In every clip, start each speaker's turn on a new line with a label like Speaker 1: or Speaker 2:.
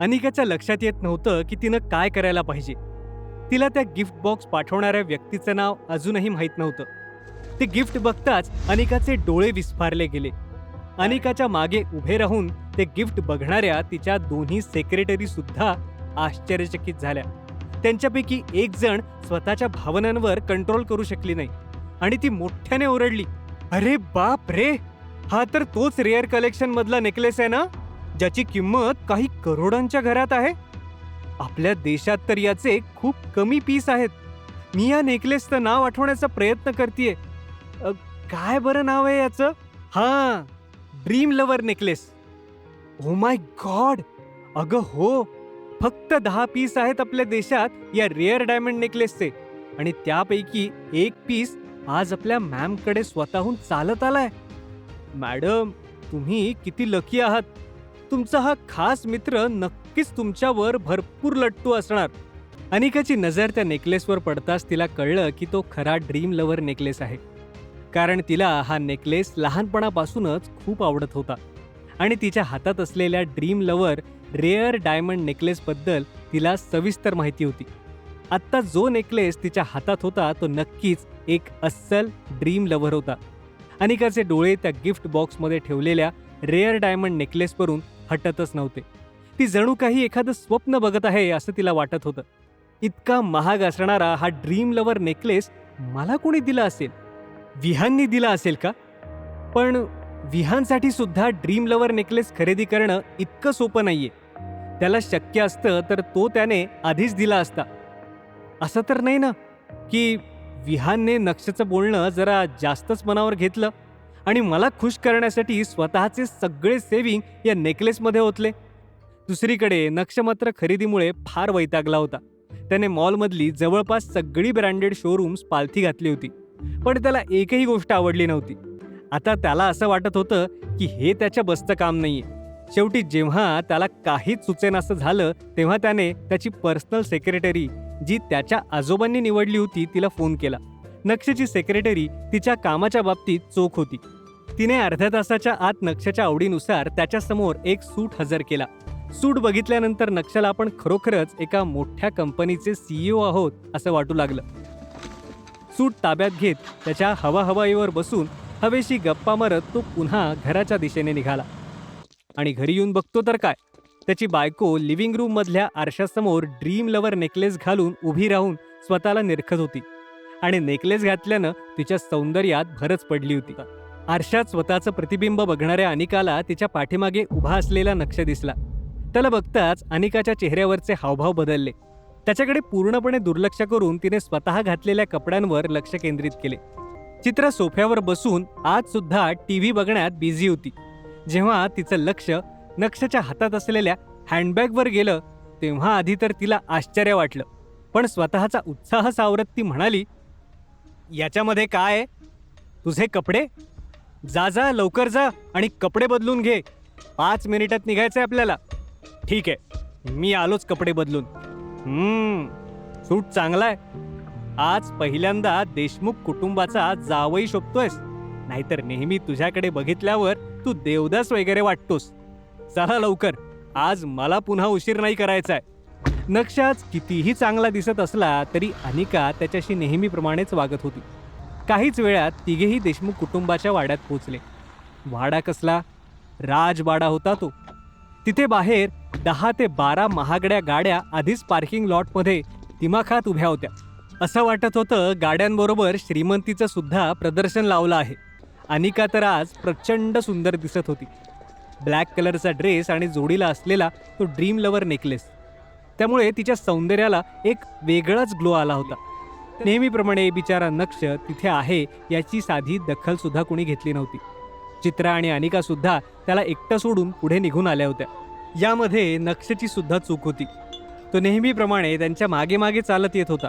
Speaker 1: अनिकाच्या लक्षात येत नव्हतं की तिनं काय करायला पाहिजे. तिला त्या गिफ्ट बॉक्स पाठवणाऱ्या व्यक्तीचं नाव अजूनही माहीत नव्हतं. ते गिफ्ट बघताच अनिकाचे डोळे विस्फारले गेले. अनिकाच्या मागे उभे राहून ते गिफ्ट बघणाऱ्या तिच्या दोन्ही सेक्रेटरी सुद्धा आश्चर्यचकित झाल्या. त्यांच्यापैकी एक जण स्वतःच्या भावनांवर कंट्रोल करू शकली नाही आणि ती मोठ्याने ओरडली अरे बाप रे! हा तर तोच रेअर कलेक्शन मधला नेकलेस आहे ना? ज्याची किंमत काही करोडांच्या घरात आहे? आपल्या देशात तर याचे खूप कमी पीस आहेत. मी या नेकलेसचं नाव आठवण्याचा प्रयत्न करतेय. काय बरं नाव आहे याचं? हां dream lover necklace. Oh my god अगं हो फक्त दहा पीस आहेत आपल्या देशात या रेअर डायमंड नेकलेसचे. आणि त्यापैकी एक पीस आज आपल्या मॅमकडे स्वतःहून चालत आलाय. मॅडम तुम्ही किती लकी आहात. तुमचा हा खास मित्र नक्कीच तुमच्यावर भरपूर लट्टू असणार. अनिकाची नजर त्या नेकलेसवर पडताच तिला कळलं की तो खरा ड्रीम लवर नेकलेस आहे. कारण तिला हा नेकलेस लहानपणापासूनच खूप आवडत होता. आणि तिच्या हातात असलेल्या ड्रीम लवर रेअर डायमंड नेकलेसबद्दल तिला सविस्तर माहिती होती. आत्ता जो नेकलेस तिच्या हातात होता तो नक्कीच एक अस्सल ड्रीम लव्हर होता. अनिकाचे डोळे त्या गिफ्ट बॉक्समध्ये ठेवलेल्या रेअर डायमंड नेकलेसवरून हटतच नव्हते. ती जणू काही एखादं स्वप्न बघत आहे असं तिला वाटत होतं. इतका महाग असणारा हा ड्रीम लवर नेकलेस मला कोणी दिला असेल? विहाननी दिला असेल का? पण विहानसाठी सुद्धा ड्रीम लवर नेकलेस खरेदी करणं इतकं सोपं नाहीये. त्याला शक्य असतं तर तो त्याने आधीच दिला असता. असं तर नाही ना की विहानने नक्षचं बोलणं जरा जास्तच मनावर घेतलं? आणि मला खुश करण्यासाठी स्वतःचे सगळे सेव्हिंग या नेकलेसमध्ये ओतले. दुसरीकडे नक्षमात्र खरेदीमुळे फार वैतागला होता. त्याने मॉलमधली जवळपास सगळी ब्रँडेड शोरूम्स पालथी घातली होती. पण त्याला एकही गोष्ट आवडली नव्हती. आता त्याला असं वाटत होतं की हे त्याच्या बसचं काम नाहीये. शेवटी जेव्हा त्याला काहीच सुचेनासं झालं तेव्हा त्याने त्याची पर्सनल सेक्रेटरी जी त्याच्या आजोबांनी निवडली होती तिला फोन केला. नक्षची सेक्रेटरी तिच्या कामाच्या बाबतीत चोख होती. तिने अर्ध्या तासाच्या आत नक्षाच्या आवडीनुसार त्याच्यासमोर एक सूट हजर केला. सूट बघितल्यानंतर नक्षला आपण खरोखरच एका मोठ्या कंपनीचे सीईओ आहोत असं वाटू लागलं. सूट ताब्यात घेत त्याच्या हवा हवाईवर बसून हवेशी गप्पा मारत तो पुन्हा घराच्या दिशेने निघाला. आणि घरी येऊन बघतो तर काय? त्याची बायको लिव्हिंग रूम मधल्या आरशासमोर ड्रीम लवर नेकलेस घालून उभी राहून स्वतःला निरखत होती. आणि नेकलेस घातल्यानं तिच्या सौंदर्यात भरच पडली होती. आरशात स्वतःचं प्रतिबिंब बघणाऱ्या अनिकाला तिच्या पाठीमागे उभा असलेला नक्ष दिसला. त्याला बघताच अनिकाच्या चेहऱ्यावरचे हावभाव बदलले. त्याच्याकडे पूर्णपणे दुर्लक्ष करून तिने स्वतः घातलेल्या कपड्यांवर लक्ष केंद्रित केले. चित्र सोफ्यावर बसून आज सुद्धा टीव्ही बघण्यात बिझी होती. जेव्हा तिचं लक्ष नक्षच्या हातात असलेल्या हँडबॅगवर गेलं तेव्हा आधी तर तिला आश्चर्य वाटलं. पण स्वतःचा उत्साह सावरत ती म्हणाली याच्यामध्ये काय तुझे कपडे? जा जा लवकर जा आणि कपडे बदलून घे. पाच मिनिटात निघायचं आहे आपल्याला. ठीक आहे मी आलोच कपडे बदलून. हम्म सूट चांगला आहे आज पहिल्यांदा देशमुख कुटुंबाचा जावई शोभतोयस. नाहीतर नेहमी तुझ्याकडे बघितल्यावर तू देवदास वगैरे वाटतोस. चला लवकर आज मला पुन्हा उशीर नाही करायचा आहे नक्षाच कितीही चांगला दिसत असला तरी अनिका त्याच्याशी नेहमीप्रमाणेच वागत होती. काहीच वेळात तिघेही देशमुख कुटुंबाच्या वाड्यात पोचले वाडा कसला? राजवाडा होता तो. तिथे बाहेर दहा ते बारा महागड्या गाड्या आधीच पार्किंग लॉटमध्ये दिमाखात उभ्या होत्या. असं वाटत होतं गाड्यांबरोबर श्रीमंतीचं सुद्धा प्रदर्शन लावलं आहे. अनिका तर आज प्रचंड सुंदर दिसत होती. ब्लॅक कलरचा ड्रेस आणि जोडीला असलेला तो ड्रीम लवर नेकलेस. त्यामुळे तिच्या सौंदर्याला एक वेगळाच ग्लो आला होता. नेहमीप्रमाणे बिचारा नक्ष तिथे आहे याची साधी दखल सुद्धा कुणी घेतली नव्हती. चित्रा आणि अनिका सुद्धा त्याला एकटं सोडून पुढे निघून आल्या होत्या. यामध्ये नक्षची सुद्धा चूक होती. तो नेहमीप्रमाणे त्यांच्या मागे मागे चालत येत होता.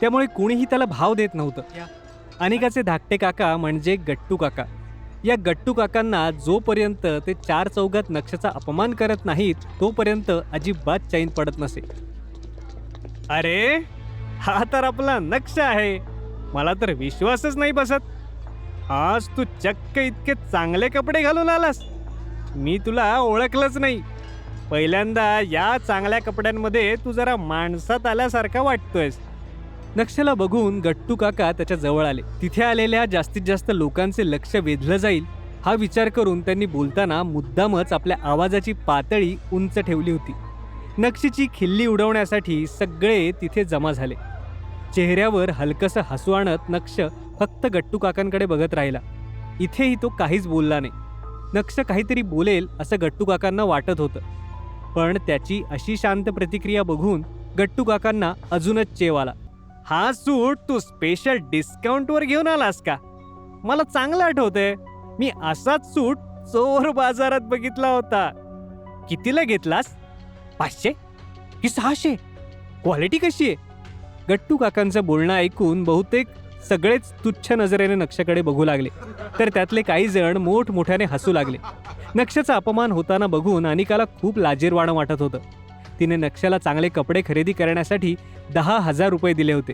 Speaker 1: त्यामुळे कुणीही त्याला भाव देत नव्हतं. अनिकाचे धाकटे काका म्हणजे गट्टू काका. या गट्टू काकांना जोपर्यंत ते चार चौघात नक्षचा अपमान करत नाहीत तोपर्यंत अजिबात चैन पडत नसे. अरे! हा तर आपला नक्ष आहे. मला तर विश्वासच नाही बसत. आज तू चक्क इतके चांगले कपडे घालून आलास. मी तुला ओळखलंच नाही. पहिल्यांदा या चांगल्या कपड्यांमध्ये तू जरा माणसात आल्यासारखा वाटतोयस. नक्षला बघून गट्टू काका त्याच्याजवळ आले. तिथे आलेल्या जास्तीत जास्त लोकांचे लक्ष वेधलं जाईल हा विचार करून त्यांनी बोलताना मुद्दामच आपल्या आवाजाची पातळी उंच ठेवली होती. नक्षीची खिल्ली उडवण्यासाठी सगळे तिथे जमा झाले. चेहऱ्यावर हलकसं हसू आणत नक्ष फक्त गट्टू काकांकडे बघत राहिला. इथेही तो काहीच बोलला नाही. नक्ष काहीतरी बोलेल असं गट्टू काकांना वाटत होतं. पण त्याची अशी शांत प्रतिक्रिया बघून गट्टू काकांना अजूनच चेव आला. हा सूट तू स्पेशल डिस्काउंटवर घेऊन आलास का? मला चांगलं आठवतंय. मी असाच सूट चोर बाजारात बघितला होता. कितीला घेतलास? पाचशे? की सहाशे? क्वालिटी कशी आहे? गट्टू काकांचं बोलणं ऐकून बहुतेक सगळेच तुच्छ नजरेने नक्षकडे बघू लागले. तर त्यातले काही जण मोठमोठ्याने हसू लागले. नक्षाचा अपमान होताना बघून अनिकाला खूप लाजीरवाणं वाटत होतं. तिने नक्षाला चांगले कपडे खरेदी करण्यासाठी दहा हजार रुपये दिले होते.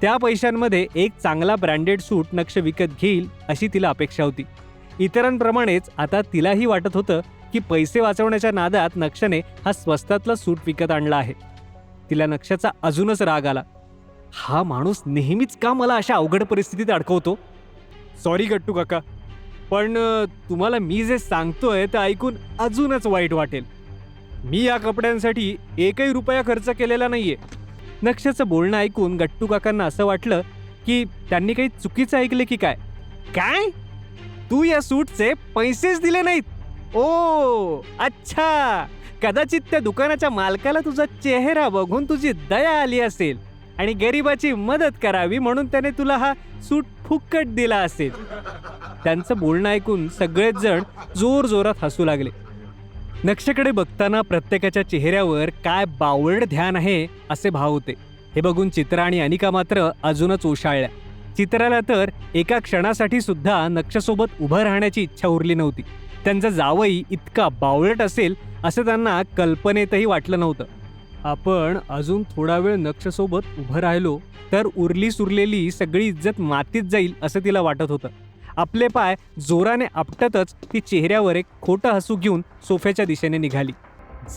Speaker 1: त्या पैशांमध्ये एक चांगला ब्रँडेड सूट नक्ष विकत घेईल अशी तिला अपेक्षा होती. इतरांप्रमाणेच आता तिलाही वाटत होतं की पैसे वाचवण्याच्या नादात नक्षने हा स्वस्तातला सूट विकत आणला आहे. तिला नक्षाचा अजूनच राग आला. हा माणूस नेहमीच का मला अशा अवघड परिस्थितीत अडकवतो? सॉरी गट्टू काका पण तुम्हाला मी जे सांगतोय ते ऐकून अजूनच वाईट वाटेल. मी या कपड्यांसाठी एकही रुपया खर्च केलेला नाहीये. नक्षाचं बोलणं ऐकून गट्टू काकांना असं वाटलं की त्यांनी काही चुकीचं ऐकले की काय? काय? तू या सूटचे पैसेच दिले नाहीत. ओ अच्छा. कदाचित त्या दुकानाच्या मालकाला तुझा चेहरा बघून तुझी दया आली असेल आणि गरिबाची मदत करावी म्हणून त्याने तुला हा सूट फुकट दिला असेल. त्यांचं बोलणं ऐकून सगळेच जण जोर जोरात हसू लागले. नक्षकडे बघताना प्रत्येकाच्या चेहऱ्यावर काय बावळड ध्यान आहे असे भाव होते. हे बघून चित्रा आणि अनिका मात्र अजूनच ओशाळल्या. चित्राला तर एका क्षणासाठी सुद्धा नक्षसोबत उभं राहण्याची इच्छा उरली नव्हती. त्यांचा जावई इतका बावळट असेल असं त्यांना कल्पनेतही वाटलं नव्हतं. आपण अजून थोडा वेळ नक्षसोबत उभं राहिलो तर उरली सुरलेली सगळी इज्जत मातीत जाईल असं तिला वाटत होतं. आपले पाय जोराने आपटतच ती चेहऱ्यावर एक खोटं हसू घेऊन सोफ्याच्या दिशेने निघाली.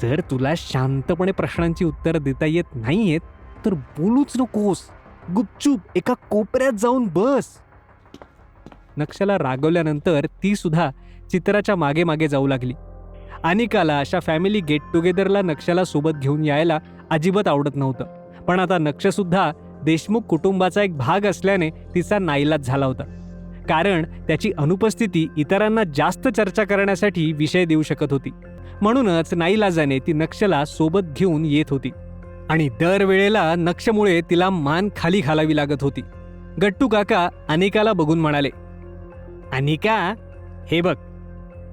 Speaker 1: जर तुला शांतपणे प्रश्नांची उत्तरं देता येत नाहीयेत तर बोलूच नकोस. गुपचूप एका कोपऱ्यात जाऊन बस. नक्षला रागवल्यानंतर ती सुद्धा चित्राच्या मागे मागे जाऊ लागली. अनिकाला अशा फॅमिली गेट टुगेदरला नक्षला सोबत घेऊन यायला अजिबात आवडत नव्हतं. पण आता नक्षसुद्धा देशमुख कुटुंबाचा एक भाग असल्याने तिचा नाईलाज झाला होता. कारण त्याची अनुपस्थिती इतरांना जास्त चर्चा करण्यासाठी विषय देऊ शकत होती. म्हणूनच नाईलाजाने ती नक्षला सोबत घेऊन येत होती. आणि दरवेळेला नक्षमुळे तिला मान खाली घालावी लागत होती. गट्टू काका अनिकाला बघून म्हणाले अनिका हे बघ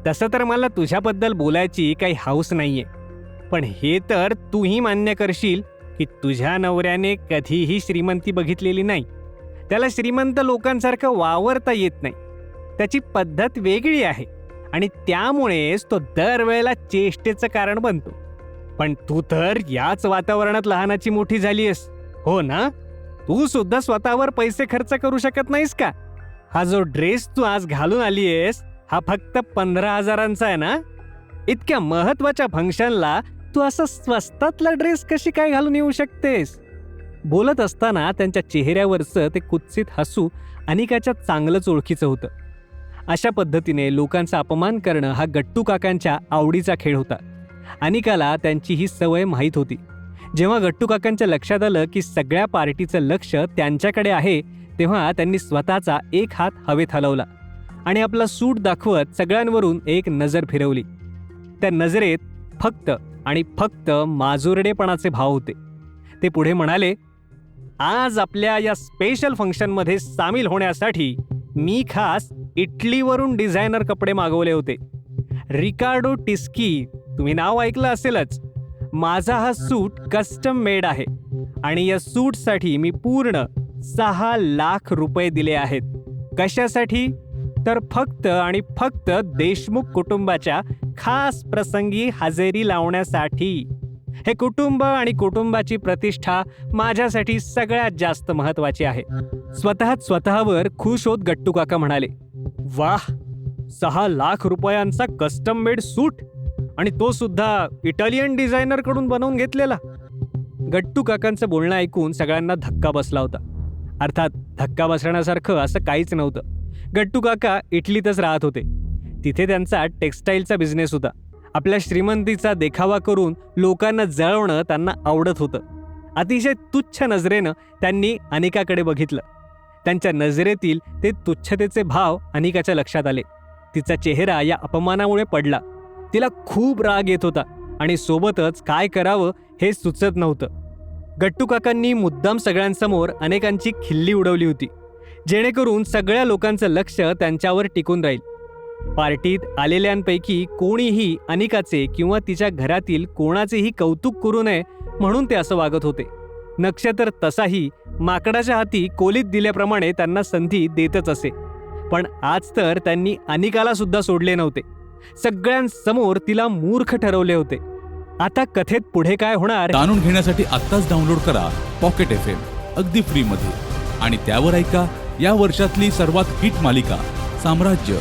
Speaker 1: तसं तर मला तुझ्याबद्दल बोलायची काही हाऊस नाहीये. पण हे तर तूही मान्य करशील की तुझ्या नवऱ्याने कधीही श्रीमंती बघितलेली नाही. त्याला श्रीमंत लोकांसारखं वावरता येत नाही. त्याची पद्धत वेगळी आहे आणि त्यामुळेच तो दरवेळेला चेष्टेचं कारण बनतो. पण तू तर याच वातावरणात लहानाची मोठी झाली आहेस. हो ना? तू सुद्धा स्वतःवर पैसे खर्च करू शकत नाहीस का? हा जो ड्रेस तू आज घालून आली आहेस हा फक्त पंधरा हजारांचा आहे ना? इतक्या महत्त्वाच्या फंक्शनला तू असं स्वस्तातला ड्रेस कशी काय घालून येऊ शकतेस? बोलत असताना त्यांच्या चेहऱ्यावरचं ते कुत्सित हसू अनिकाच्या चांगलंच ओळखीचं होतं. अशा पद्धतीने लोकांचा अपमान करणं हा गट्टू काकांच्या आवडीचा खेळ होता. अनिकाला त्यांची ही सवय माहीत होती. जेव्हा गट्टू काकांच्या लक्षात आलं की सगळ्या पार्टीचं लक्ष त्यांच्याकडे आहे तेव्हा त्यांनी स्वतःचा एक हात हवेत हलवला. आणि आपला सूट दाखवत सगळ्यांवरून एक नजर फिरवली. त्या नजरेत फक्त आणि फक्त माजुरडेपणाचे भाव होते. ते पुढे म्हणाले आज आपल्या या स्पेशल फंक्शनमध्ये सामील होण्यासाठी मी खास इटलीवरून डिझायनर कपडे मागवले होते. रिकार्डो टिस्की तुम्ही नाव ऐकलं असेलच. माझा हा सूट कस्टम मेड आहे आणि या सूटसाठी मी पूर्ण सहा लाख रुपये दिले आहेत. कशासाठी? तर फक्त आणि फक्त देशमुख कुटुंबाच्या खास प्रसंगी हजेरी लावण्यासाठी. हे कुटुंब आणि कुटुंबाची प्रतिष्ठा माझ्यासाठी सगळ्यात जास्त महत्वाची आहे. स्वतःच स्वतःवर खुश होत गट्टू काका म्हणाले वाह सहा लाख रुपयांचा कस्टम मेड सूट आणि तो सुद्धा इटालियन डिझायनरकडून बनवून घेतलेला. गट्टू काकांचं बोलणं ऐकून सगळ्यांना धक्का बसला होता. अर्थात धक्का बसण्यासारखं असं काहीच नव्हतं. गट्टू काका इटलीतच राहत होते. तिथे त्यांचा टेक्स्टाईलचा बिझनेस होता. आपल्या श्रीमंतीचा देखावा करून लोकांना जळवणं त्यांना आवडत होतं. अतिशय तुच्छ नजरेनं त्यांनी अनिकाकडे बघितलं. त्यांच्या नजरेतील ते तुच्छतेचे भाव अनिकाच्या लक्षात आले. तिचा चेहरा या अपमानामुळे पडला. तिला खूप राग येत होता आणि सोबतच काय करावं हे सुचत नव्हतं. गट्टू काकांनी मुद्दाम सगळ्यांसमोर अनेकांची खिल्ली उडवली होती. जेणेकरून सगळ्या लोकांचं लक्ष त्यांच्यावर टिकून राहील. पार्टीत आलेल्यांपैकी कोणीही अनिकाचे किंवा तिच्या घरातील कोणाचेही कौतुक करू नये म्हणून ते असं वागत होते. नक्षत्र तसाही माकडाच्या हाती कोलीत दिल्याप्रमाणे त्यांना संधी देतच असे. पण आज तर त्यांनी अनिकाला सुद्धा सोडले नव्हते. सगळ्यांसमोर तिला मूर्ख ठरवले होते. आता कथेत पुढे काय होणार?
Speaker 2: जाणून घेण्यासाठी आत्ताच डाउनलोड करा पॉकेट एफ एम अगदी फ्रीमध्ये. आणि त्यावर ऐका या वर्षातली सर्वात हिट मालिका साम्राज्य.